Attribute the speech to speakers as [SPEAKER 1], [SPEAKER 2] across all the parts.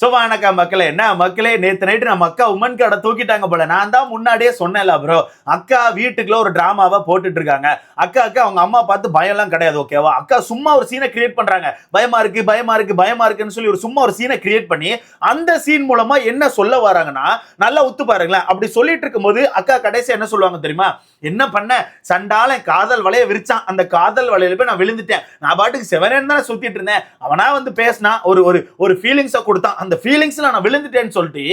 [SPEAKER 1] So வணக்கம் மக்களே என்ன மக்களே நேத்து நைட்டு நம்ம அக்கா உமன் கார்டை தூக்கிட்டாங்க போல. நான் தான் முன்னாடியே சொன்னேன்ல ப்ரோ அக்கா வீட்டுக்குள்ள ஒரு டிராமாவை போட்டுட்டு இருக்காங்க. அக்கா அக்கா அவங்க அம்மா பார்த்து பயம்லாம் கிடையாது ஓகேவா அக்கா சும்மா ஒரு சீனை கிரியேட் பண்றாங்க. பயமா இருக்கு பயமா இருக்கு பயமா இருக்குன்னு சொல்லி ஒரு சும்மா ஒரு சீனை கிரியேட் பண்ணி அந்த சீன் மூலமா என்ன சொல்ல வராங்கன்னா நல்லா ஒத்து பாருங்களேன். அப்படி சொல்லிட்டு இருக்கும்போது அக்கா கடைசி என்ன சொல்லுவாங்க தெரியுமா? என்ன பண்ண? சண்டால காதல் வலைய விரிச்சான். அந்த காதல் வலையில போய் நான் விழுந்துட்டேன். நான் பாட்டுக்கு செவனேன்னு தானே சுத்திட்டு இருந்தேன். அவனா வந்து பேசினா ஒரு ஒரு ஒரு ஃபீலிங்ஸை கொடுத்தான். அந்த ஃபீலிங்ஸ்ல நான் விழுந்துட்டேன்னு சொல்லிட்டு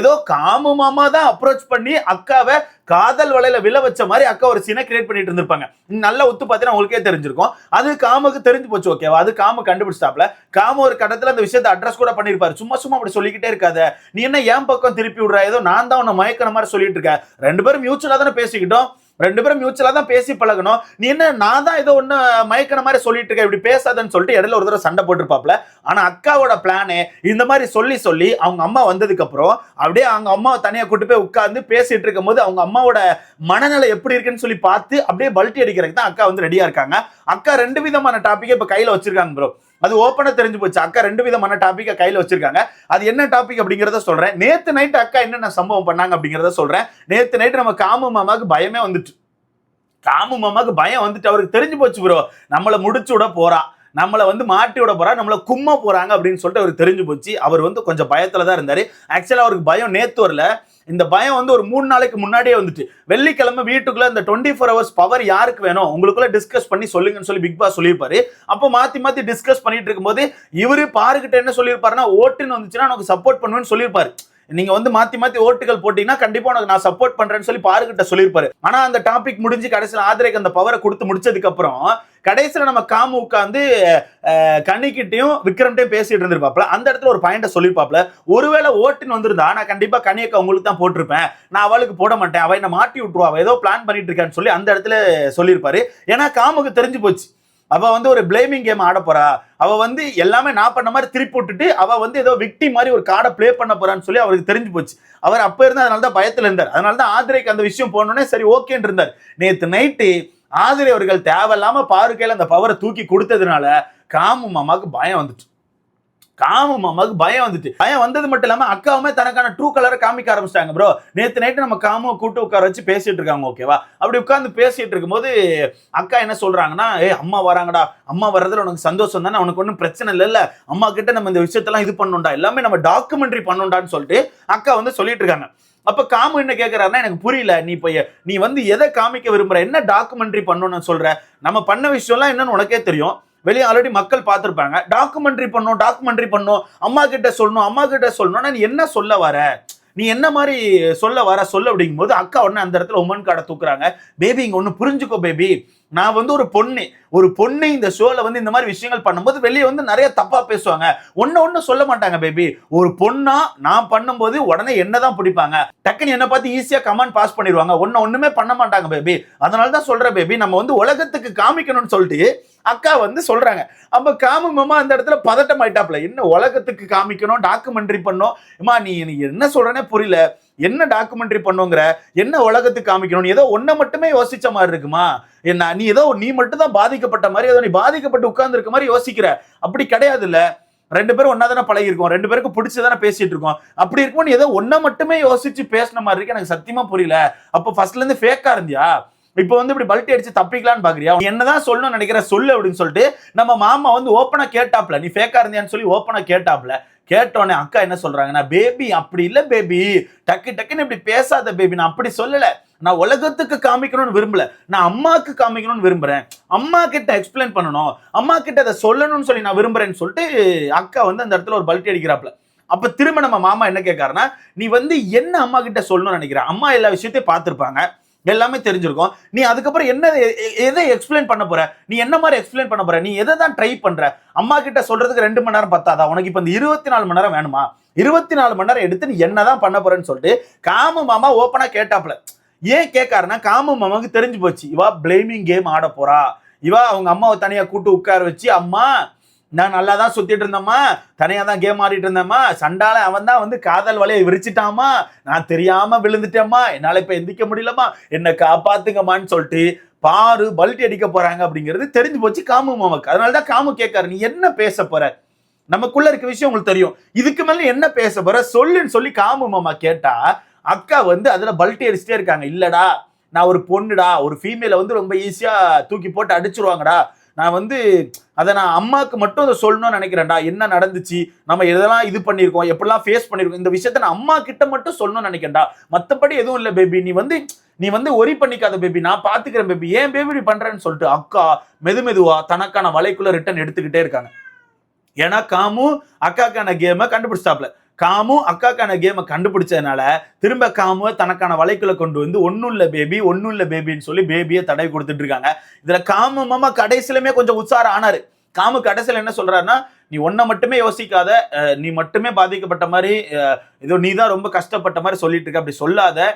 [SPEAKER 1] ஏதோ காமு மாமா தான் அப்ரோச் பண்ணி அக்காவை காதல் வலையில விழ வச்ச மாதிரி அக்கா ஒரு சீனை கிரியேட் பண்ணிட்டு இருந்திருப்பாங்க. நல்ல நல்லா ஒத்து பார்த்தீங்கன்னா உங்களுக்கே தெரிஞ்சிருக்கும். அது காமுக்கு தெரிஞ்சு போச்சு ஓகேவா அது காமு கண்டுபிடிச்சாப்ல. காமு ஒரு கட்டத்துல அந்த விஷயத்தை அட்ரஸ் கூட பண்ணிருப்பாரு சும்மா சும்மா அப்படி சொல்லிக்கிட்டே இருக்காத. நீ என்ன என் பக்கம் திருப்பி விடுற? ஏதோ நான் தான் உன்னை மயக்கிற மாதிரி சொல்லிட்டு இருக்க. ரெண்டு பேரும் மியூச்சுவலா தானே பேசிக்கிட்டோம். ரெண்டு பேரும் மியூச்சுவலா தான் பேசி பழகணும். நீ என்ன நான் தான் ஏதோ ஒன்று மயக்கிற மாதிரி சொல்லிட்டு இருக்கேன் இப்படி பேசாதன்னு சொல்லிட்டு இடையில ஒரு தடவை சண்டை போட்டிருப்பாப்ல. ஆனா அக்காவோட பிளானு இந்த மாதிரி சொல்லி சொல்லி அவங்க அம்மா வந்ததுக்கு அப்புறம் அப்படியே அவங்க அம்மாவை தனியாக கூட்டு போய் உட்காந்து பேசிட்டு இருக்கும் போது அவங்க அம்மாவோட மனநிலை எப்படி இருக்குன்னு சொல்லி பார்த்து அப்படியே பல்ட்டி அடிக்கிறதுக்கு தான் அக்கா வந்து ரெடியா இருக்காங்க. அக்கா ரெண்டு விதமான டாப்பிக்கை இப்போ கையில வச்சிருக்காங்க ப்ரோ அது ஓப்பனாக தெரிஞ்சு போச்சு. அக்கா ரெண்டு விதமான டாப்பிக்கை கையில் வச்சிருக்காங்க. அது என்ன டாபிக் அப்படிங்கிறத சொல்கிறேன் நேற்று நைட் அக்கா என்னென்ன சம்பவம் பண்ணாங்க அப்படிங்கிறத சொல்கிறேன் நேற்று நைட் நம்ம காமு மாமாவுக்கு பயமே வந்துட்டு. காமு மாமாவுக்கு பயம் வந்துட்டு. அவருக்கு தெரிஞ்சு போச்சு ப்ரோ நம்மளை முடிச்சு விட போகிறான் நம்மளை வந்து மாட்டி விட போறா நம்மளை கும்ம போறாங்க அப்படின்னு சொல்லிட்டு அவர் தெரிஞ்சு போச்சு. அவர் வந்து கொஞ்சம் பயத்துல தான் இருந்தாரு. ஆக்சுவலா அவருக்கு பயம் நேத்து வரல. இந்த பயம் வந்து ஒரு மூணு நாளைக்கு முன்னாடியே வந்துட்டு. வெள்ளிக்கிழமை வீட்டுக்குள்ள இந்த டுவெண்ட்டி ஃபோர் ஹவர்ஸ் பவர் யாருக்கு வேணும்? உங்களுக்குள்ள டிஸ்கஸ் பண்ணி சொல்லுங்கன்னு சொல்லி பிக் பாஸ் சொல்லியிருப்பாரு. அப்போ மாத்தி மாத்தி டிஸ்கஸ் பண்ணிட்டு இருக்கும்போது இவரு பாருக்கிட்ட என்ன சொல்லியிருப்பாருன்னா ஓட்டுன்னு வந்துச்சுன்னா உனக்கு சப்போர்ட் பண்ணுவேன்னு சொல்லியிருப்பாரு. நீங்க வந்து மாத்தி மாத்தி ஓட்டுகள் போட்டீங்கன்னா கண்டிப்பா உனக்கு நான் சப்போர்ட் பண்றேன்னு சொல்லி பாருகிட்ட சொல்லியிருப்பாரு. ஆனா அந்த டாபிக் முடிஞ்சு கடைசியில் ஆதிரைக்கு அந்த பவரை கொடுத்து முடிச்சதுக்கு அப்புறம் கடைசியில் நம்ம காமு உட்காந்து கனிக்கிட்டையும் விக்ரம்கிட்டையும் பேசிட்டு இருந்திருப்பாப்ல அந்த இடத்துல ஒரு பாயிண்ட சொல்லியிருப்பாப்ல ஒருவேளை ஓட்டுன்னு வந்திருந்தா நான் கண்டிப்பா கனியக்கா உங்களுக்கு தான் போட்டிருப்பேன். நான் அவளுக்கு போட மாட்டேன். அவ என்ன மாட்டி விட்டுருவா. அவள் ஏதோ பிளான் பண்ணிட்டு இருக்கான்னு சொல்லி அந்த இடத்துல சொல்லியிருப்பாரு. ஏன்னா காமுக்கு தெரிஞ்சு போச்சு. அவள் வந்து ஒரு பிளேமிங் கேம் ஆட போறா. அவள் வந்து எல்லாமே நான் பண்ண மாதிரி திருப்பி விட்டுட்டு அவள் வந்து ஏதோ விக்டி மாதிரி ஒரு கார்டை ப்ளே பண்ண போறான்னு சொல்லி அவருக்கு தெரிஞ்சு போச்சு. அவர் அப்போ இருந்து அதனால தான் பயத்தில் இருந்தார். அதனால தான் ஆதிரைக்கு அந்த விஷயம் போனோடனே சரி ஓகேன்னு இருந்தார். நேற்று நைட்டு ஆதிரை அவர்கள் தேவையில்லாமல் பாருக்கையில் அந்த பவரை தூக்கி கொடுத்ததுனால காமு மாமாவுக்கு பயம் வந்துச்சு. காமு மாமாவுக்கு பயம் வந்துட்டு பயம் வந்தது மட்டும் இல்லாம அக்காவுமே தனக்கான ட்ரூ கலரை காமிக்க ஆரம்பிச்சிட்டாங்க ப்ரோ நேத்து நைட்டு நம்ம காமுவை கூட்டு உட்கார வச்சு பேசிட்டு இருக்காங்க ஓகேவா அப்படி உட்காந்து பேசிட்டு இருக்கும்போது அக்கா என்ன சொல்றாங்கன்னா ஏ அம்மா வராங்கடா. அம்மா வர்றதுல உனக்கு சந்தோஷம் தானே? உனக்கு ஒன்றும் பிரச்சனை இல்லைல்ல அம்மா கிட்ட நம்ம இந்த விஷயத்தெல்லாம் இது பண்ணணும்டா. எல்லாமே நம்ம டாக்குமெண்ட்ரி பண்ணணும்டான்னு சொல்லிட்டு அக்கா வந்து சொல்லிட்டு இருக்காங்க. அப்ப காமு என்ன கேக்குறாருன்னா எனக்கு புரியல. நீ இப்ப நீ வந்து எதை காமிக்க விரும்புற? என்ன டாக்குமெண்ட்ரி பண்ணணும்னு சொல்ற? நம்ம பண்ண விஷயம்லாம் என்னன்னு உனக்கே தெரியும். வெளியே ஆல்ரெடி மக்கள் பார்த்துருப்பாங்க. டாக்குமெண்ட்ரி பண்ணும் டாக்குமெண்ட்ரி பண்ணும். அம்மா கிட்ட சொல்லணும் அம்மா கிட்ட சொல்லணும்னா நீ என்ன சொல்ல வர? நீ என்ன மாதிரி சொல்ல வர? சொல்ல. அப்படிங்கும்போது அக்கா உடனே அந்த இடத்துல உமன் கார்டை தூக்குறாங்க. பேபி இங்க ஒன்று புரிஞ்சுக்கோ பேபி நான் வந்து ஒரு பொண்ணு. ஒரு பொண்ணு இந்த ஷோல வந்து இந்த மாதிரி விஷயங்கள் பண்ணும்போது வெளியே வந்து நிறைய தப்பா பேசுவாங்க. ஒன்னு ஒண்ணு சொல்ல மாட்டாங்க பேபி ஒரு பொண்ணா நான் பண்ணும்போது உடனே என்னதான் பிடிப்பாங்க? டக்குன்னு என்ன பார்த்து ஈஸியா கமெண்ட் பாஸ் பண்ணிடுவாங்க. ஒன்னு ஒண்ணுமே பண்ண மாட்டாங்க பேபி அதனால தான் சொல்றேன் பேபி நம்ம வந்து உலகத்துக்கு காமிக்கணும்னு சொல்லிட்டு அக்கா வந்து சொல்றாங்க. அப்ப காமு மாமா அந்த இடத்துல பதட்டம் ஆயிட்டாப்ல என்ன உலகத்துக்கு காமிக்கணும் டாக்குமெண்ட்ரி பண்ணோம் அம்மா நீ நீ என்ன சொல்றேனே புரியல. என்ன டாக்குமெண்ட்ரி பண்ணுங்கிற? என்ன உலகத்துக்கு காமிக்கணும் ஏதோ ஒன்றை மட்டுமே யோசிச்ச மாதிரி இருக்குமா? என்ன நீ ஏதோ நீ மட்டும் தான் பாதிக்கப்பட்ட மாதிரி அதனை பாதிக்கப்பட்டு உட்கார்ந்து இருக்க மாதிரி யோசிக்கிற. அப்படி கிடையாது இல்ல ரெண்டு பேரும் ஒன்னா தானே பழகி இருக்கோம் ரெண்டு பேருக்கு பிடிச்சி தானே பேசிட்டு இருக்கோம். அப்படி இருக்கும்போது நீ ஏதோ ஒன்ன மட்டுமே யோசிச்சு பேசின மாதிரி இருக்கு. எனக்கு சத்தியமா புரியல. அப்போ ஃபர்ஸ்ட்ல இருந்து ஃபேக்கா இருந்தியா? இப்போ வந்து இப்படி பல்ட்டி அடிச்சு தப்பிக்கலாம்னு பாக்குறியா? என்னதான் சொல்லணும்னு நினைக்கிற சொல்லு அப்படின்னு சொல்லிட்டு நம்ம மாமா வந்து ஓப்பனா கேட்டாப்ல. நீ ஃபேக்கா இருந்தியான்னு சொல்லி ஓப்பனா கேட்டாப்ல. கேட்டோன்னே அக்கா என்ன சொல்றாங்கன்னா பேபி அப்படி இல்லை பேபி டக்கு டக்குன்னு இப்படி பேசாத பேபி நான் அப்படி சொல்லலை. நான் உலகத்துக்கு காமிக்கணும்னு விரும்பல. நான் அம்மாவுக்கு காமிக்கணும்னு விரும்புறேன். அம்மா கிட்ட எக்ஸ்பிளைன் பண்ணணும். அம்மா கிட்ட அதை சொல்லணும்னு சொல்லி நான் விரும்புறேன்னு சொல்லிட்டு அக்கா வந்து அந்த இடத்துல ஒரு பல்ட்டி அடிக்கிறாப்ல அப்ப திரும்ப நம்ம மாமா என்ன கேட்காருன்னா நீ வந்து என்ன அம்மா கிட்ட சொல்லணும்னு நினைக்கிற? அம்மா எல்லா விஷயத்தையும் பார்த்துருப்பாங்க. எல்லாமே தெரிஞ்சிருக்கும். நீ அதுக்கப்புறம் என்ன எதை எக்ஸ்பிளைன் பண்ண போற? நீ என்ன மாதிரி எக்ஸ்பிளைன் பண்ண போற? நீ எதை தான் ட்ரை பண்ற? அம்மா கிட்ட சொல்றதுக்கு ரெண்டு மணி நேரம் பத்தாதா? உனக்கு இப்ப இந்த இருபத்தி நாலு மணி நேரம் வேணுமா? இருபத்தி நாலு மணி நேரம் எடுத்து நீ என்னதான் பண்ண போறேன்னு சொல்லிட்டு காமு மாமா ஓப்பனா கேட்டாப்ல ஏன் கேட்காருன்னா காமு மாமாவுக்கு தெரிஞ்சு போச்சு. இவா பிளேமிங் கேம் ஆட போறா. இவா அவங்க அம்மாவை தனியா கூட்டு உட்கார வச்சு அம்மா நான் நல்லா தான் சுத்திட்டு இருந்தேம்மா. தனியா தான் கேம் ஆடிட்டு இருந்தேம்மா. சண்டால அவன் தான் வந்து காதல் வலையை விரிச்சிட்டாமா நான் தெரியாம விழுந்துட்டேம்மா. என்னால இப்ப எந்திக்க முடியலம்மா. என்னை காப்பாத்துங்கம்மான்னு சொல்லிட்டு பாரு பல்ட்டி அடிக்க போறாங்க அப்படிங்கிறது தெரிஞ்சு போச்சு காமு மாமாக்கு அதனால தான் காமு கேட்காரு நீ என்ன பேச போற? நமக்குள்ள இருக்க விஷயம் உங்களுக்கு தெரியும். இதுக்கு மேல என்ன பேச போற? சொல்லுன்னு சொல்லி காமு மாமா கேட்டா அக்கா வந்து அதுல பல்ட்டி அடிச்சுட்டே இருக்காங்க. இல்லடா நான் ஒரு பொண்ணுடா ஒரு ஃபீமேலை வந்து ரொம்ப ஈஸியா தூக்கி போட்டு அடிச்சிருவாங்கடா. நான் வந்து அதை நான் அம்மாவுக்கு மட்டும் அதை சொல்லணும்னு நினைக்கிறேன்டா. என்ன நடந்துச்சு? நம்ம எதெல்லாம் இது பண்ணியிருக்கோம்? எப்படிலாம் ஃபேஸ் பண்ணியிருக்கோம்? இந்த விஷயத்த நான் அம்மா கிட்ட மட்டும் சொல்லணும்னு நினைக்கிறேன்டா. மற்றபடி எதுவும் இல்லை பேபி நீ வந்து நீ வந்து ஒரி பண்ணிக்காத பேபி நான் பார்த்துக்கிறேன் பேபி ஏன் பேபி நீ பண்ணுறேன்னு சொல்லிட்டு அக்கா மெது மெதுவா தனக்கான வலைக்குள்ளே ரிட்டர்ன் எடுத்துக்கிட்டே இருக்காங்க. ஏன்னா காமு அக்காக்கான கேமை கண்டுபிடிச்சாப்ல காமு அக்காக்கான கேமை கண்டுபிடிச்சதுனால திரும்ப காமுவை தனக்கான வலைக்குள்ள கொண்டு வந்து ஒன்னும் இல்லை பேபி ஒன்னும் இல்லை பேபின்னு சொல்லி பேபியை தடவி கொடுத்துட்டு இருக்காங்க. இதுல காமு மாமா கடைசியிலுமே கொஞ்சம் உற்சாரம் ஆனாரு. காமு கடைசியில் என்ன சொல்றாருன்னா நீ ஒன்ன மட்டுமே யோசிக்காத நீ மட்டுமே பாதிக்கப்பட்ட மாதிரி ஏதோ நீ தான் ரொம்ப கஷ்டப்பட்ட மாதிரி சொல்லிட்டு இருக்க அப்படி சொல்லாத.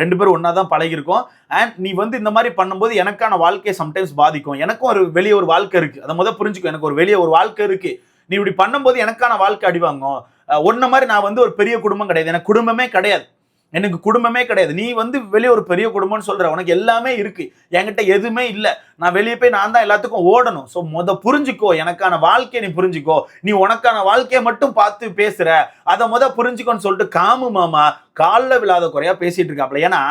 [SPEAKER 1] ரெண்டு பேரும் ஒன்றா தான் பழகிருக்கோம் அண்ட் நீ வந்து இந்த மாதிரி பண்ணும்போது எனக்கான வாழ்க்கையை சம்டைம்ஸ் பாதிக்கும். எனக்கும் ஒரு வெளியே ஒரு வாழ்க்கை இருக்கு. அதை முதல் புரிஞ்சுக்கும் எனக்கு ஒரு வெளியே ஒரு வாழ்க்கை இருக்கு. நீ இப்படி பண்ணும்போது எனக்கான வாழ்க்கை அடிவாங்கும். ஒன்ன மாதிரி நான் வந்து ஒரு பெரிய குடும்பம் கிடையாது. எனக்கு குடும்பமே கிடையாது. எனக்கு குடும்பமே கிடையாது. நீ வந்து வெளியே ஒரு பெரிய குடும்பம்னு சொல்ற உனக்கு எல்லாமே இருக்கு. என்கிட்ட எதுவுமே இல்லை. நான் வெளியே போய் நான் தான் எல்லாத்துக்கும் ஓடணும். ஸோ முத புரிஞ்சுக்கோ எனக்கான வாழ்க்கையை நீ புரிஞ்சுக்கோ. நீ உனக்கான வாழ்க்கையை மட்டும் பார்த்து பேசுற. அதை முத புரிஞ்சுக்கோன்னு சொல்லிட்டு காமு மாமா காலில் விழாத குறையா பேசிட்டு இருக்காப்ல. ஏன்னா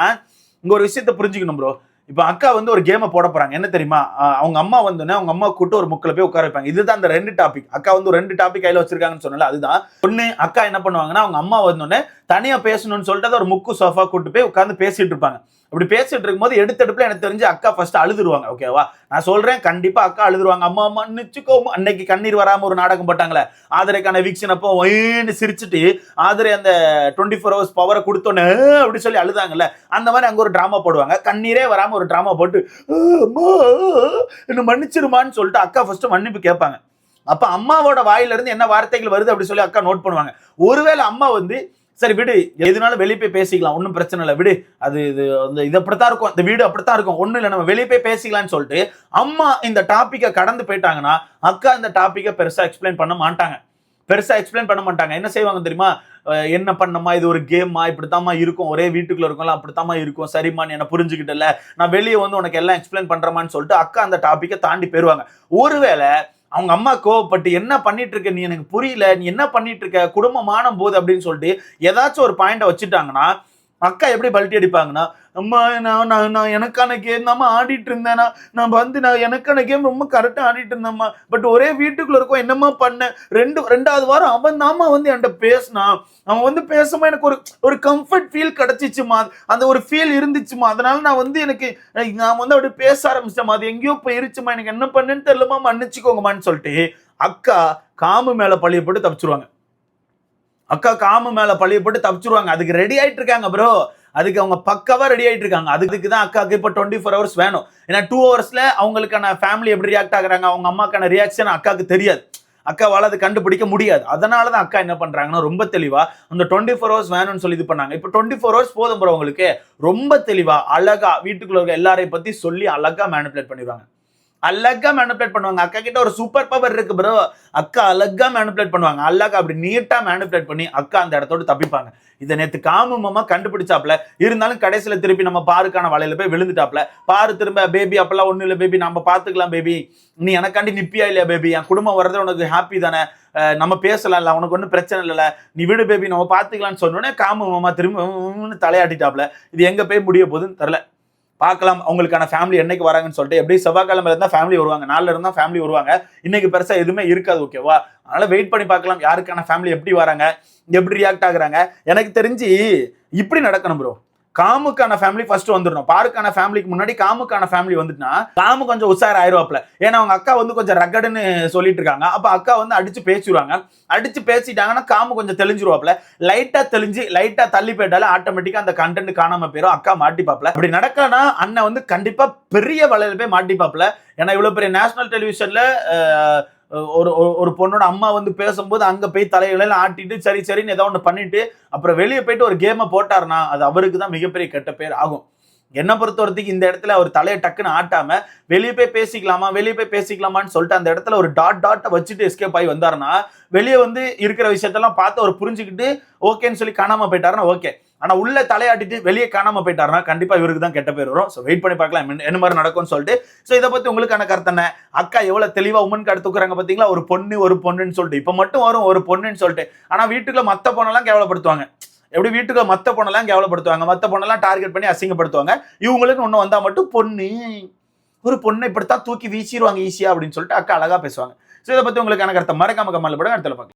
[SPEAKER 1] இங்க ஒரு விஷயத்த புரிஞ்சுக்கணும் ப்ரோ இப்போ அக்கா வந்து ஒரு கேமை போட போறாங்க. என்ன தெரியுமா? அவங்க அம்மா வந்தோடனே அவங்க அம்மா கூட்டு ஒரு முக்கில் போய் உட்கார வைப்பாங்க. இதுதான் அந்த ரெண்டு டாபிக் அக்கா வந்து ஒரு ரெண்டு டாபிக் கையில் வச்சிருக்காங்கன்னு சொன்னால அதுதான். ஒன்று அக்கா என்ன பண்ணுவாங்கன்னா அவங்க அம்மா வந்தோடனே தனியாக பேசணும்னு சொல்லிட்டு அதை ஒரு முக்கு சோஃபா கூட்டு போய் உட்காந்து பேசிட்டு இருப்பாங்க. அப்படி பேசிட்டு இருக்கும்போது எடுத்தெடுப்புல எனக்கு தெரிஞ்சு அக்கா ஃபர்ஸ்ட் அழுதுருவாங்க. ஓகேவா நான் சொல்றேன் கண்டிப்பா அக்கா அழுதுருவாங்க. அம்மா அம்மா நிச்சுக்கோ அன்னைக்கு கண்ணீர் வராம ஒரு நாடகம் போட்டாங்களே. ஆதரைக்கான வீக்ஷன் அப்போ ஒயின்னு சிரிச்சுட்டு ஆதரை அந்த டுவெண்ட்டி ஃபோர் ஹவர்ஸ் பவரை கொடுத்தோன்னே அப்படி சொல்லி அழுதாங்கல்ல. அந்த மாதிரி அங்கே ஒரு டிராமா போடுவாங்க. கண்ணீரே வராம ஒரு ட்ராமா போட்டு "ஆ, என்ன மன்னிச்சிருமான்னு சொல்லிட்டு அக்கா ஃபர்ஸ்ட்டு மன்னிப்பு கேட்பாங்க. அப்போ அம்மாவோட வாயிலிருந்து என்ன வார்த்தைகள் வருது அப்படி சொல்லி அக்கா நோட் பண்ணுவாங்க. ஒருவேளை அம்மா வந்து சரி விடு எதுனாலும் வெளியே போய் பேசிக்கலாம் ஒன்றும் பிரச்சனை இல்லை விடு. அது இது அந்த இது அப்படித்தான் இருக்கும். இந்த வீடு அப்படித்தான் இருக்கும். ஒன்றும் இல்லை நம்ம வெளியே போய் பேசிக்கலாம்னு சொல்லிட்டு அம்மா இந்த டாப்பிக்கை கடந்து போயிட்டாங்கன்னா அக்கா இந்த டாப்பிக்கை பெருசாக எக்ஸ்பிளைன் பண்ண மாட்டாங்க. பெருசாக எக்ஸ்பிளைன் பண்ண மாட்டாங்க. என்ன செய்வாங்க தெரியுமா? என்ன பண்ணமா இது ஒரு கேம்மா இப்படித்தாம்மா இருக்கும். ஒரே வீட்டுக்குள்ள இருக்கும்ல அப்படித்தாம்மா இருக்கும். சரிம்மா நீ புரிஞ்சுக்கிட்டல? நான் வெளியே வந்து உனக்கு எல்லாம் எக்ஸ்பிளைன் பண்ணுறமான்னு சொல்லிட்டு அக்கா அந்த டாப்பிக்கை தாண்டி போயிருவாங்க. ஒருவேளை அவங்க அம்மா கோவப்பட்டு என்ன பண்ணிட்டு இருக்க நீ எனக்கு புரியல. நீ என்ன பண்ணிட்டு இருக்க குடும்பமான போது அப்படின்னு சொல்லிட்டு ஏதாச்சும் ஒரு பாயிண்டை வச்சுட்டாங்கன்னா அக்கா எப்படி பல்ட்டி அடிப்பாங்கன்னா அம்மா நான் நான் நான் எனக்கான கேம் தாம்மா ஆடிட்டு இருந்தேன்னா நான் வந்து நான் எனக்கான கேம் ரொம்ப கரெக்டாக ஆடிட்டு இருந்தேம்மா. பட் ஒரே வீட்டுக்குள்ள இருக்கும் என்னம்மா பண்ணேன் ரெண்டு ரெண்டாவது வாரம் அவன் தாம்மா வந்து என்கிட்ட பேசினான் அவன் வந்து பேசும்போது எனக்கு ஒரு ஒரு கம்ஃபர்ட் ஃபீல் கிடச்சிச்சுமா அந்த ஒரு ஃபீல் இருந்துச்சுமா அதனால நான் வந்து எனக்கு நான் வந்து அப்படி பேச ஆரம்பிச்சேம்மா அது எங்கேயோ போயிருச்சுமா எனக்கு என்ன பண்ணேன்னு தெரியலமா மன்னிச்சுக்கோங்கம்மான்னு சொல்லிட்டு அக்கா காமு மேலே பழிய போட்டு தப்பிச்சிருவாங்க. அக்கா காமு மேலே பழிய போட்டு தப்பிச்சிருவாங்க. அதுக்கு ரெடி ஆகிட்டு இருக்காங்க ப்ரோ அதுக்கு அவங்க பக்காவாக ரெடி ஆகிட்டு இருக்காங்க அதுக்கு தான் அக்காவுக்கு இப்போ டுவெண்ட்டி ஃபோர் ஹவர்ஸ் வேணும். ஏன்னா டூ ஹவர்ஸில் அவங்களுக்கான ஃபேமிலி எப்படி ரியாக்ட் ஆகுறாங்க அவங்க அம்மாக்கான ரியாக்ஷன் அக்காவுக்கு தெரியாது. அக்காவால் அது கண்டுபிடிக்க முடியாது. அதனால தான் அக்கா என்ன பண்ணுறாங்கன்னா ரொம்ப தெளிவாக அந்த டுவெண்ட்டி ஃபோர் ஹவர்ஸ் வேணும்னு சொல்லி இது பண்ணாங்க. இப்போ டுவெண்ட்டி ஃபோர் ஹவர்ஸ் போதும் போகிறவங்களுக்கு ரொம்ப தெளிவாக அழகாக வீட்டுக்குள்ள இருக்க எல்லாரையும் பற்றி சொல்லி அழகா மேனிப்புலேட் பண்ணிடுவாங்க. அழகா மேனுப்லேட் பண்ணுவாங்க. அக்கா கிட்ட ஒரு சூப்பர் பவர் இருக்கு ப்ரோ அக்கா அழகா மேனுப்லேட் பண்ணுவாங்க. அழகா அப்படி நீட்டா மேனிப்புலேட் பண்ணி அக்கா அந்த இடத்தோட தப்பிப்பாங்க. இதை நேற்று காமு கண்டுபிடிச்சாப்ல. இருந்தாலும் கடைசியில திருப்பி நம்ம பாருக்கான வலையில போய் விழுந்துட்டாப்ல. பாரு திரும்ப பேபி அப்பெல்லாம் ஒன்றும் இல்லை பேபி நம்ம பார்த்துக்கலாம் பேபி நீ எனக்காண்டி நிப்பியா இல்லையா பேபி என் குடும்பம் வர்றது உனக்கு ஹாப்பி தானே? நம்ம பேசலாம்ல உனக்கு ஒன்றும் பிரச்சனை இல்லைல்ல. நீ விடு பேபி நம்ம பார்த்துக்கலாம்னு சொன்னோடனே காமு திரும்ப தலையாட்டிட்டாப்ல. இது எங்கே போய் முடிய போகுதுன்னு தெரில பார்க்கலாம் அவங்களுக்கான ஃபேமிலி என்னைக்கு வராங்கன்னு சொல்லிட்டு எப்படி செவ்வாய்க்கிழமை இருந்தால் ஃபேமிலி வருவாங்க. நாளில் இருந்தா ஃபேமிலி வருவாங்க. இன்னைக்கு பெருசா எதுவுமே இருக்காது ஓகேவா அதனால வெயிட் பண்ணி பார்க்கலாம். யாருக்கான ஃபேமிலி எப்படி வராங்க? எப்படி ரியாக்ட் ஆகுறாங்க? எனக்கு தெரிஞ்சு இப்படி நடக்கணும் ப்ரோ காமுக்கான ஃபேமிலி ஃபர்ஸ்ட் வந்துடணும். பாருக்கான ஃபேமிலிக்கு முன்னாடி காமுக்கான ஃபேமிலி வந்துட்டுனா காமு கொஞ்சம் உஷார் ஆயிருவாப்ல ஏன்னா அவங்க அக்கா வந்து கொஞ்சம் ரகடுன்னு சொல்லிட்டு இருக்காங்க அப்ப அக்கா வந்து அடிச்சு பேசிடுவாங்க அடிச்சு பேசிட்டாங்கன்னா காமு கொஞ்சம் தெளிஞ்சிருவாப்ல லைட்டா தெளிஞ்சு லைட்டா தள்ளி போயிட்டால ஆட்டோமேட்டிக்கா அந்த கண்டென்ட் காணாம போயிடும் அக்கா மாட்டிப்பாப்ல அப்படி நடக்கலனா அண்ணன் வந்து கண்டிப்பா பெரிய வலையில போய் மாட்டிப்பாப்ல ஏன்னா இவ்வளவு பெரிய நேஷனல் டெலிவிஷன்ல ஒரு ஒரு- ஒரு பொண்ணோட அம்மா வந்து பேசும்போது அங்க போய் தலைகளெல்லாம் ஆட்டிட்டு சரி சரின்னு ஏதோ ஒன்று பண்ணிட்டு அப்புறம் வெளியே போயிட்டு ஒரு கேமை போட்டாருன்னா அது அவருக்கு தான் மிகப்பெரிய கெட்ட பேர் ஆகும். என்னை பொறுத்தவரைக்கும் இந்த இடத்துல அவர் தலையை டக்குன்னு ஆட்டாம வெளியே போய் பேசிக்கலாமா வெளியே போய் பேசிக்கலாமான்னு சொல்லிட்டு அந்த இடத்துல ஒரு டாட் டாட்டை வச்சுட்டு எஸ்கேப் ஆகி வந்தாருன்னா வெளியே வந்து இருக்கிற விஷயத்தெல்லாம் பார்த்து அவர் புரிஞ்சுக்கிட்டு ஓகேன்னு சொல்லி காணாம போயிட்டாருன்னா ஓகே ஆனா உள்ள தலையாட்டிட்டு வெளியே காணாம போயிட்டாருன்னா கண்டிப்பா இவருக்கு தான் கெட்ட பேர் வரும். ஸோ வெயிட் பண்ணி பார்க்கலாம் என்ன- என்ன மாதிரி நடக்கும்னு சொல்லிட்டு. ஸோ இதை பத்தி உங்களுக்கான கருத்து என்ன? அக்கா எவ்வளவு தெளிவா உமன் கார்டு தூக்குறாங்க பாத்தீங்களா? ஒரு பொண்ணு ஒரு பொண்ணுன்னு சொல்லிட்டு. இப்ப மட்டும் வரும் ஒரு பொண்ணுன்னு சொல்லிட்டு. ஆனா வீட்டுக்குள்ள மத்த பொண்ணெல்லாம் கேவலப்படுத்துவாங்க. எப்படி வீட்டுக்கு மத்த பொண்ணெல்லாம் கேவலப்படுத்துவாங்க? மத்த பொண்ணெல்லாம் டார்கெட் பண்ணி அசிங்கப்படுத்துவாங்க. இவங்களுக்கு ஒன்று வந்தா மட்டும் பொண்ணு. ஒரு பொண்ணை இப்படித்தான் தூக்கி வீசிடுவாங்க ஈஸியா அப்படின்னு சொல்லிட்டு அக்கா அழகா பேசுவாங்க. ஸோ இதை பத்தி எனக்கு கருத்தை மறக்காம கமெண்ட்ல படம் அடுத்த பார்க்கலாம்.